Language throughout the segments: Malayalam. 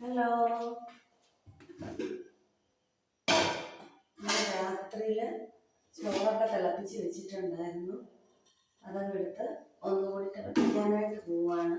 ഹലോ. രാത്രിയിൽ ചോറൊക്കെ തിളപ്പിച്ച് വെച്ചിട്ടുണ്ടായിരുന്നു. അതങ്ങെടുത്ത് ഒന്നുകൂടി തിളപ്പിക്കാനായിട്ട് പോവാണ്.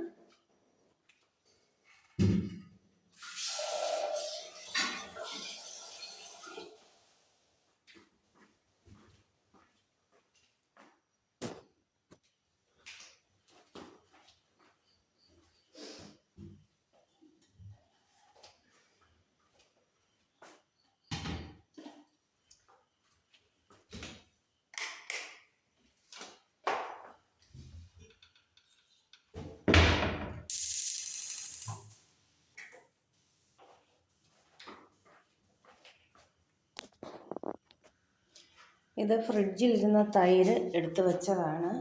ഇത് ഫ്രിഡ്ജിൽ ഇരുന്ന തൈര് എടുത്തു വെച്ചതാണ്.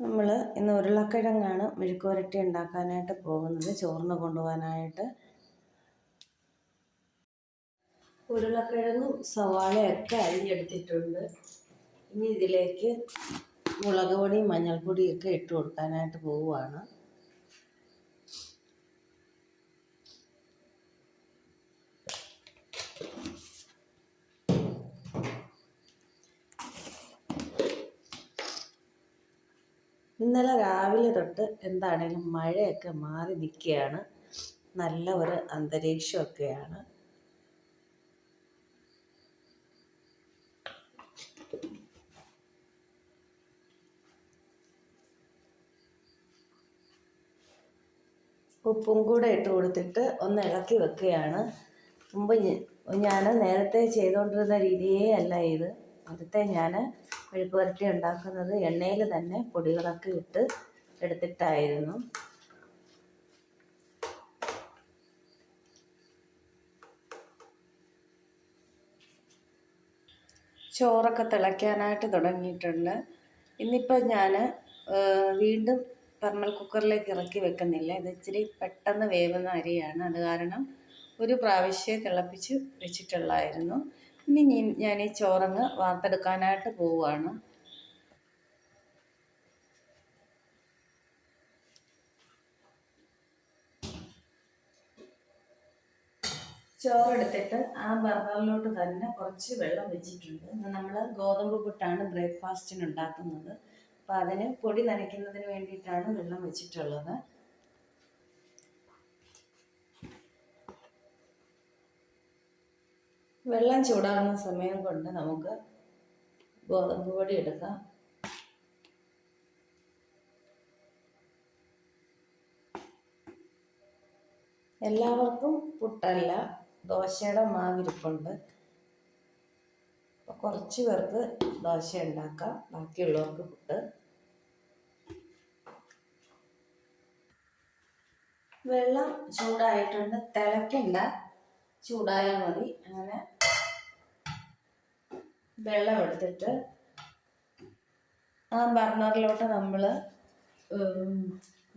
നമ്മൾ ഇന്ന് ഉരുളക്കിഴങ്ങാണ് മെഴുക്കുരട്ടി ഉണ്ടാക്കാനായിട്ട് പോകുന്നത് ചോറിന് കൊണ്ടുപോകാനായിട്ട്. ഉരുളക്കിഴങ്ങും സവാളയൊക്കെ അരിഞ്ഞെടുത്തിട്ടുണ്ട് ഇനി ഇതിലേക്ക് മുളക് പൊടിയും മഞ്ഞൾപ്പൊടിയൊക്കെ ഇട്ട് കൊടുക്കാനായിട്ട് പോവുകയാണ്. ഇന്നലെ രാവിലെ തൊട്ട് എന്താണേലും മഴയൊക്കെ മാറി നിൽക്കുകയാണ്. നല്ല ഒരു അന്തരീക്ഷമൊക്കെയാണ്. ഉപ്പും കൂടെ ഇട്ട് കൊടുത്തിട്ട് ഒന്ന് ഇളക്കി വെക്കുകയാണ്. മുമ്പ് ഞാൻ നേരത്തെ ചെയ്തുകൊണ്ടിരുന്ന രീതിയേ അല്ല ഇത്. നേരത്തെ ഞാൻ മെഴുക്ക് പുരട്ടി ഉണ്ടാക്കുന്നത് എണ്ണയിൽ തന്നെ പൊടികളൊക്കെ ഇട്ട് എടുത്തിട്ടായിരുന്നു. ചോറൊക്കെ തിളയ്ക്കാനായിട്ട് തുടങ്ങിയിട്ടുണ്ട്. ഇന്നിപ്പോൾ ഞാൻ വീണ്ടും തെർമൽ കുക്കറിലേക്ക് ഇറക്കി വെക്കുന്നില്ല. ഇത് ഇച്ചിരി പെട്ടെന്ന് വേവുന്ന അരിയാണ്. അത് കാരണം ഒരു പ്രാവശ്യം തിളപ്പിച്ച് വെച്ചിട്ടുള്ളായിരുന്നു. ഇനി ഞാൻ ഈ ചോറങ്ങ് വാർത്തെടുക്കാനായിട്ട് പോവുകയാണ് ചോറെടുത്തിട്ട് ആ ബർണറിലോട്ട് തന്നെ കുറച്ച് വെള്ളം വെച്ചിട്ടുണ്ട്. നമ്മൾ ഗോതമ്പ് പുട്ടാണ് ബ്രേക്ക്ഫാസ്റ്റിന് ഉണ്ടാക്കുന്നത്. അപ്പോൾ അതിന് പൊടി നനയ്ക്കുന്നതിന് വേണ്ടിയിട്ടാണ് വെള്ളം വെച്ചിട്ടുള്ളത്. വെള്ളം ചൂടാകുന്ന സമയം കൊണ്ട് നമുക്ക് ഗോതമ്പ് പൊടി എടുക്കാം. എല്ലാവർക്കും പുട്ടല്ല ദോശയുടെ മാവിരിപ്പുണ്ട് കുറച്ച് പേർക്ക് ദോശ ഉണ്ടാക്കാം ബാക്കിയുള്ളവർക്ക് പുട്ട്. വെള്ളം ചൂടായിട്ടുണ്ട് തിളക്കണ്ട. ചൂടായാൽ മതി. അങ്ങനെ വെള്ളം എടുത്തിട്ട് ആ ബർണറിലോട്ട് നമ്മൾ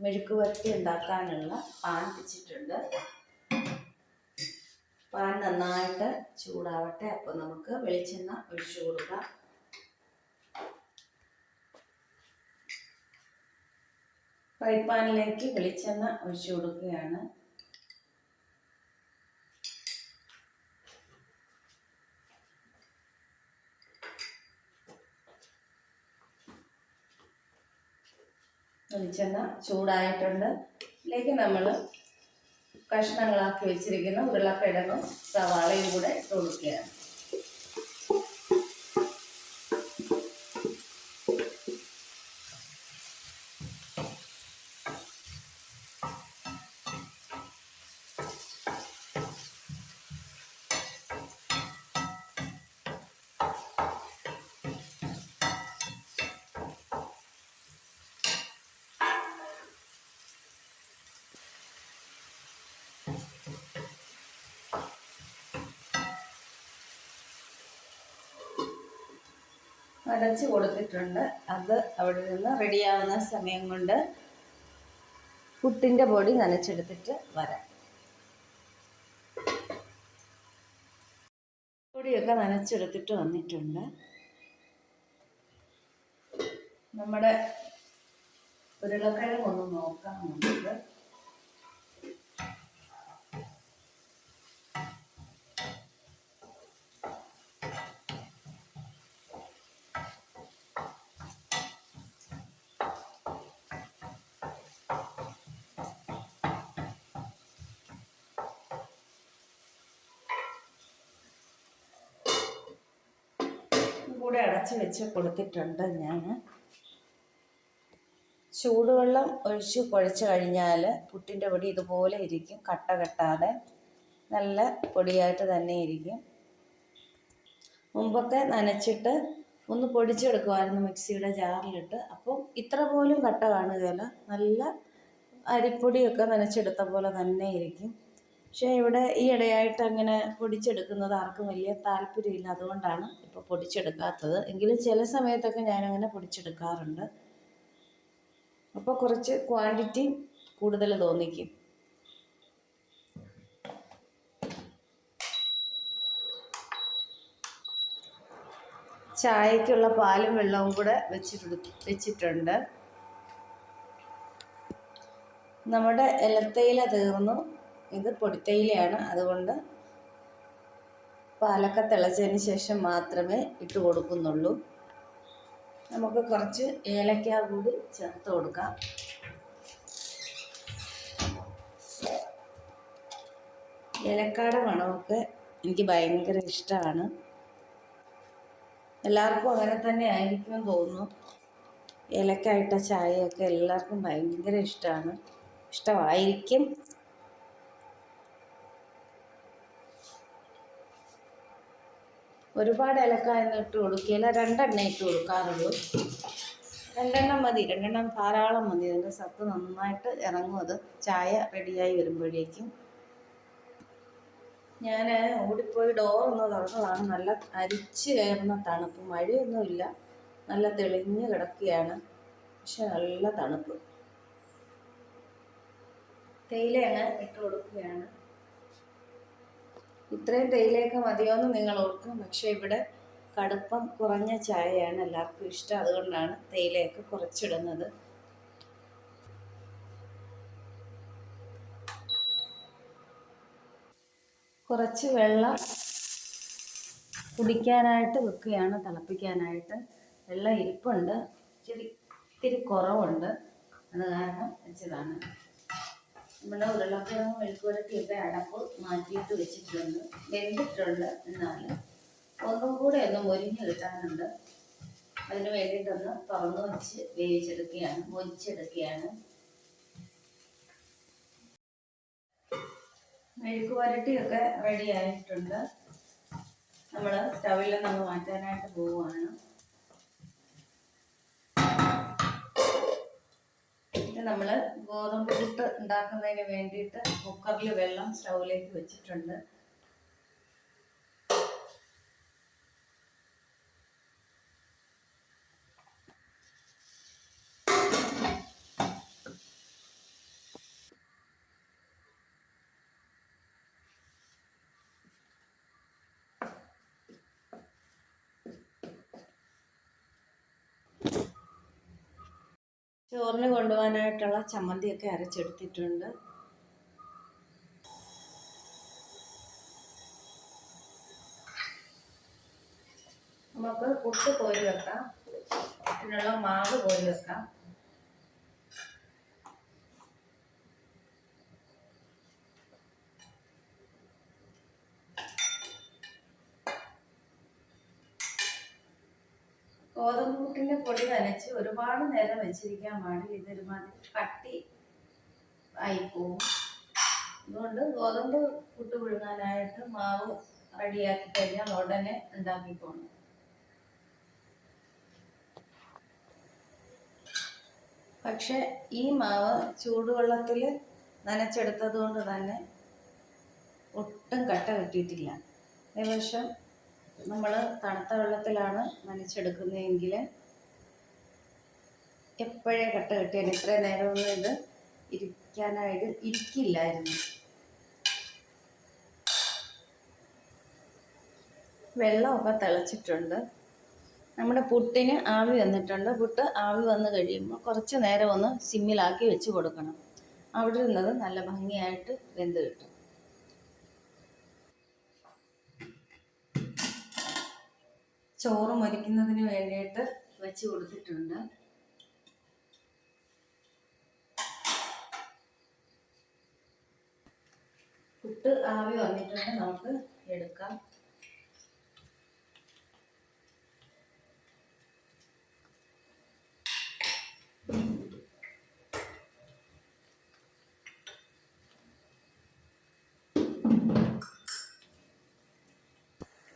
മെഴുക്ക് വരട്ടി ഉണ്ടാക്കാനുള്ള പാൻ വെച്ചിട്ടുണ്ട്. പാൻ നന്നായിട്ട് ചൂടാവട്ടെ. അപ്പോൾ നമുക്ക് വെളിച്ചെണ്ണ ഒഴിച്ചു കൊടുക്കാം. ഫ്രൈ പാനിലേക്ക് വെളിച്ചെണ്ണ ഒഴിച്ചു കൊടുക്കുകയാണ്. വെളിച്ചെണ്ണ ചൂടായിട്ടുണ്ട്. ഇതിലേക്ക് നമ്മൾ കഷ്ണങ്ങളാക്കി വെച്ചിരിക്കുന്ന ഉരുളക്കിഴങ്ങും സവാളയും കൂടെ ഇട്ട് കൊടുക്കുകയാണ് അടച്ച് കൊടുത്തിട്ടുണ്ട്. അത് അവിടെ നിന്ന് റെഡിയാവുന്ന സമയം കൊണ്ട് പുട്ടിന്റെ പൊടി നനച്ചെടുത്തിട്ട് വരാം. പൊടിയൊക്കെ നനച്ചെടുത്തിട്ട് വന്നിട്ടുണ്ട്. നമ്മുടെ ഉരുളക്കിഴങ്ങ് ഒന്ന് നോക്കാം നമുക്ക്. കൂടെ അടച്ച് വെച്ച് കൊടുത്തിട്ടുണ്ട് ഞാൻ. ചൂടുവെള്ളം ഒഴിച്ച് കുഴച്ച് കഴിഞ്ഞാൽ പുട്ടിന്റെ പൊടി ഇതുപോലെ ഇരിക്കും കട്ട കെട്ടാതെ നല്ല പൊടിയായിട്ട് തന്നെ ഇരിക്കും. മുമ്പൊക്കെ നനച്ചിട്ട് ഒന്ന് പൊടിച്ചെടുക്കുമായിരുന്നു മിക്സിയുടെ ജാറിലിട്ട്. അപ്പം ഇത്ര പോലും കട്ട കാണുകയില്ല. നല്ല അരിപ്പൊടിയൊക്കെ നനച്ചെടുത്ത പോലെ തന്നെ ഇരിക്കും. പക്ഷേ ഇവിടെ ഈ ഇടയായിട്ട് അങ്ങനെ പൊടിച്ചെടുക്കുന്നത് ആർക്കും വലിയ താല്പര്യമില്ല. അതുകൊണ്ടാണ് ഇപ്പോൾ പൊടിച്ചെടുക്കാത്തത്. എങ്കിലും ചില സമയത്തൊക്കെ ഞാനങ്ങനെ പൊടിച്ചെടുക്കാറുണ്ട്. അപ്പോൾ കുറച്ച് ക്വാണ്ടിറ്റി കൂടുതൽ തോന്നിക്കും. ചായക്കുള്ള പാലും വെള്ളവും കൂടെ വെച്ചിട്ട് വെച്ചിട്ടുണ്ട്. നമ്മുടെ ഇലത്തയില തീർന്നു. ഇത് പൊടിത്തൈലയാണ്. അതുകൊണ്ട് പാലൊക്കെ തിളച്ചതിന് ശേഷം മാത്രമേ ഇട്ട് കൊടുക്കുന്നുള്ളൂ. നമുക്ക് കുറച്ച് ഏലക്ക കൂടി ചേർത്ത് കൊടുക്കാം. ഏലക്കാടെ മണമൊക്കെ എനിക്ക് ഭയങ്കര ഇഷ്ടമാണ്. എല്ലാവർക്കും അങ്ങനെ തന്നെ ആയിരിക്കും തോന്നുന്നു. ഏലക്കായിട്ട ചായയൊക്കെ എല്ലാവർക്കും ഭയങ്കര ഇഷ്ടമാണ്. ഇഷ്ടമായിരിക്കും. ഒരുപാട് ഏലക്കായൊന്നും ഇട്ട് കൊടുക്കുകയില്ല. രണ്ടെണ്ണ ഇട്ട് കൊടുക്കാറുള്ളൂ. രണ്ടെണ്ണം മതി. രണ്ടെണ്ണം ധാരാളം മതി. അതിന്റെ സത്ത് നന്നായിട്ട് ഇറങ്ങും അത്. ചായ റെഡിയായി വരുമ്പോഴേക്കും. ഞാൻ ഓടിപ്പോയി ഡോർ ഒന്ന് തുറന്നതാണ്. നല്ല അരിച്ച് കയറുന്ന തണുപ്പ്. മഴയൊന്നുമില്ല നല്ല തെളിഞ്ഞ് കിടക്കുകയാണ്. പക്ഷെ നല്ല തണുപ്പ്. തേയില അങ്ങ് ഇട്ട് കൊടുക്കുകയാണ്. ഇത്രയും തേയിലയൊക്കെ മതിയോന്ന് നിങ്ങൾ ഓർക്കും പക്ഷേ ഇവിടെ കടുപ്പം കുറഞ്ഞ ചായയാണ് എല്ലാവർക്കും ഇഷ്ടം. അതുകൊണ്ടാണ് തേയിലയൊക്കെ കുറച്ചിടുന്നത്. കുറച്ച് വെള്ളം കുടിക്കാനായിട്ട് വെക്കുകയാണ് തിളപ്പിക്കാനായിട്ട്. വെള്ളം ഇരിപ്പുണ്ട്. ഇച്ചിരി ഇത്തിരി കുറവുണ്ട്. അത് കാരണം വെച്ചതാണ്. നമ്മുടെ ഉരുളക്കിഴങ്ങ് മെഴുക്കുവരട്ടിയൊക്കെ അടപ്പ് മാറ്റിയിട്ട് വെച്ചിട്ടുണ്ട്. വെന്തിട്ടുണ്ട് എന്നാൽ ഒന്നും കൂടെ ഒന്ന് മൊരിഞ്ഞ് കിട്ടാനുണ്ട്. അതിന് വേണ്ടിയിട്ടൊന്ന് തുറന്നു വെച്ച് വേവിച്ചെടുക്കുകയാണ് മൊരിച്ചെടുക്കുകയാണ്. മെഴുക്ക് വരട്ടിയൊക്കെ റെഡി ആയിട്ടുണ്ട്. നമ്മൾ സ്റ്റവിൽ നിന്ന് മാറ്റാനായിട്ട് പോവുകയാണ്. നമ്മൾ ഗോതമ്പ് പുട്ട് ഉണ്ടാക്കുന്നതിന് വേണ്ടിയിട്ട് കുക്കറിൽ വെള്ളം സ്റ്റൗവിലേക്ക് വെച്ചിട്ടുണ്ട്. ചോറിന് കൊണ്ടുപോകാനായിട്ടുള്ള ചമ്മന്തിയൊക്കെ അരച്ചെടുത്തിട്ടുണ്ട്. നമുക്ക് പുട്ട് കോരി വെക്കാം. അതിനുള്ള മാവ് കോരി വെക്കാം. ഗോതമ്പ് പൊടി നനച്ച് ഒരുപാട് നേരം വെച്ചിരിക്കാൻ പാടില്ല. ഇതൊരുമാതിരി കട്ടി ആയിപ്പോവും അതുകൊണ്ട് ഗോതമ്പ് പുട്ട് പുഴുങ്ങാനായിട്ട് മാവ് റെഡിയാക്കി കഴിഞ്ഞാൽ ഉടനെ ഉണ്ടാക്കിക്കോണം പക്ഷെ ഈ മാവ് ചൂടുവെള്ളത്തിൽ നനച്ചെടുത്തത് കൊണ്ട് തന്നെ ഒട്ടും കട്ട കിട്ടിയിട്ടില്ല. ഏകദേശം നമ്മൾ തണുത്ത വെള്ളത്തിലാണ് നനച്ചെടുക്കുന്നതെങ്കിൽ എപ്പോഴേ കട്ട കിട്ടിയാൽ ഇത്രയും നേരമൊന്നും ഇത് ഇരിക്കാനായിട്ട് ഇരിക്കില്ലായിരുന്നു. വെള്ളമൊക്കെ തിളച്ചിട്ടുണ്ട്. നമ്മുടെ പുട്ടിന് ആവി വന്നിട്ടുണ്ട്. പുട്ട് ആവി വന്ന് കഴിയുമ്പോൾ കുറച്ച് നേരം ഒന്ന് സിമ്മിലാക്കി വെച്ച് കൊടുക്കണം. അവിടെ നിന്നത് നല്ല ഭംഗിയായിട്ട് വെന്ത് കിട്ടും. ചോറ് മരിക്കുന്നതിന് വേണ്ടിയിട്ട് വെച്ച് കൊടുത്തിട്ടുണ്ട്. പുട്ട് ആവി വന്നിട്ടുണ്ട്. നമുക്ക് എടുക്കാം.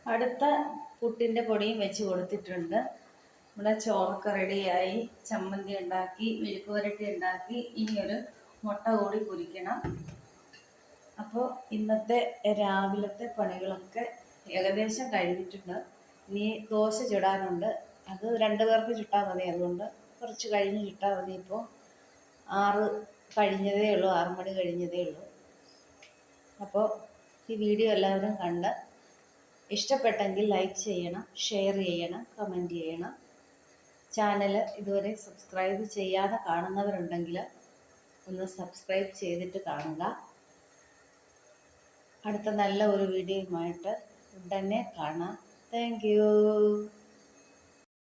അടുത്ത പുട്ടിന്റെ പൊടിയും വെച്ച് കൊടുത്തിട്ടുണ്ട്. നമ്മുടെ ചോറൊക്കെ റെഡിയായി ചമ്മന്തി ഉണ്ടാക്കി മെഴുക്ക് വരട്ടി ഉണ്ടാക്കി ഇനി ഒരു മുട്ട കൂടി പൊരിക്കണം. അപ്പോൾ ഇന്നത്തെ രാവിലത്തെ പണികളൊക്കെ ഏകദേശം കഴിഞ്ഞിട്ടുണ്ട്. ഇനി ദോശ ചുടാനുണ്ട്. അത് രണ്ട് പേർക്ക് ചുട്ടാൽ മതി. അതുകൊണ്ട് കുറച്ച് കഴിഞ്ഞ് ചുട്ടാൽ മതി ഇപ്പോൾ ആറ് കഴിഞ്ഞതേ ഉള്ളൂ. ആറ് മണി കഴിഞ്ഞതേ ഉള്ളൂ. അപ്പോൾ ഈ വീഡിയോ എല്ലാവരും കണ്ട് ഇഷ്ടപ്പെട്ടെങ്കിൽ ലൈക്ക് ചെയ്യണം ഷെയർ ചെയ്യണം കമന്റ് ചെയ്യണം. ചാനൽ ഇതുവരെ സബ്സ്ക്രൈബ് ചെയ്യാതെ കാണുന്നവരുണ്ടെങ്കിൽ ഒന്ന് സബ്സ്ക്രൈബ് ചെയ്തിട്ട് കാണുക. അടുത്ത നല്ല ഒരു വീഡിയോയുമായിട്ട് ഉടനെ കാണാം. താങ്ക്